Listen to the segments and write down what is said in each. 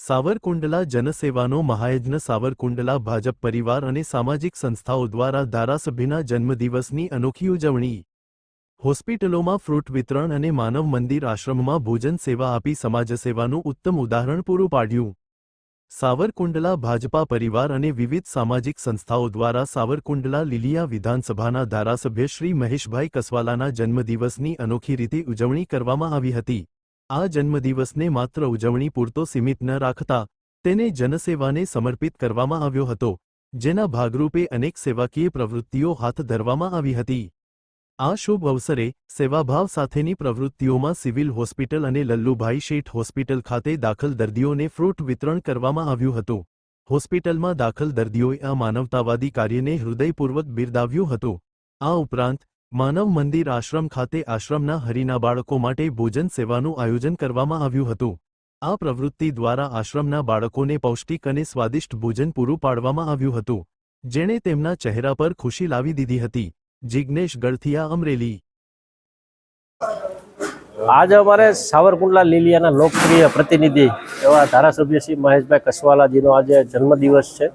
સાવરકુંડલા જનસેવાનો મહાયજ્ઞ સાવરકુંડલા ભાજપ પરિવાર અને સામાજિક સંસ્થાઓ દ્વારા ધારાસભ્યના જન્મદિવસની અનોખી ઉજવણી. હોસ્પિટલોમાં ફ્રૂટ વિતરણ અને માનવ મંદિર આશ્રમમાં ભોજન સેવા આપી સમાજસેવાનું ઉત્તમ ઉદાહરણ પૂરું પાડ્યું. સાવરકુંડલા ભાજપા પરિવાર અને વિવિધ સામાજિક સંસ્થાઓ દ્વારા સાવરકુંડલા લીલિયા વિધાનસભાના ધારાસભ્ય શ્રી મહેશભાઈ કસવાલાના જન્મદિવસની અનોખી રીતે ઉજવણી કરવામાં આવી હતી. આ જન્મદિવસને માત્ર ઉજવણી પૂરતો સીમિત ન રાખતા, તેને જનસેવાને સમર્પિત કરવામાં આવ્યો હતો, જેના ભાગરૂપે અનેક સેવાકીય પ્રવૃત્તિઓ હાથ ધરવામાં આવી હતી. આ શુભ અવસરે સેવાભાવ સાથેની પ્રવૃત્તિઓમાં સિવિલ હોસ્પિટલ અને લલ્લુભાઈ શેઠ હોસ્પિટલ ખાતે દાખલ દર્દીઓને ફ્રૂટ વિતરણ કરવામાં આવ્યું હતું. હોસ્પિટલમાં દાખલ દર્દીઓએ આ માનવતાવાદી કાર્યને હૃદયપૂર્વક બિરદાવ્યું હતું. આ ઉપરાંત માનવ મંદિર આશ્રમ ખાતે આશ્રમના હરિના બાળકો માટે ભોજન સેવાનું આયોજન કરવામાં આવ્યું હતું. આ પ્રવૃત્તિ દ્વારા આશ્રમના બાળકોને પૌષ્ટિક અને સ્વાદિષ્ટ ભોજન પૂરું પાડવામાં આવ્યું હતું. જેણે તેમના ચહેરા પર ખુશી લાવી દીધી હતી. જિજ્ઞેશ ગળથિયા અમરેલી. આજે અમારે સાવરકુંડલા લીલિયાના લોકપ્રિય પ્રતિનિધિ એવા ધારાસભ્ય શ્રી મહેશભાઈ કસવાલાજીનો આજે જન્મદિવસ છે.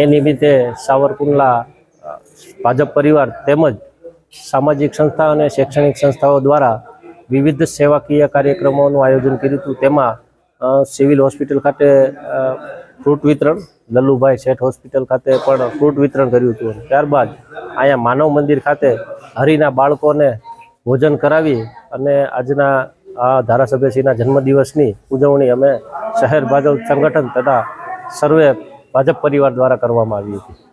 એ નિમિત્તે સાવરકુંડલા ભાજપ પરિવાર તેમજ સામાજિક સંસ્થા અને શૈક્ષણિક સંસ્થાઓ દ્વારા વિવિધ સેવાકીય કાર્યક્રમોનું આયોજન કર્યું હતું. તેમાં સિવિલ હોસ્પિટલ ખાતે ફ્રૂટ વિતરણ, લલ્લુભાઈ શેઠ હોસ્પિટલ ખાતે પણ ફ્રૂટ વિતરણ કર્યું હતું. ત્યારબાદ અહીંયા માનવ મંદિર ખાતે હરિના બાળકોને ભોજન કરાવી અને આજના આ ધારાસભ્યશ્રીના જન્મદિવસની ઉજવણી અમે શહેર ભાજપ સંગઠન તથા સર્વે ભાજપ પરિવાર દ્વારા કરવામાં આવી હતી.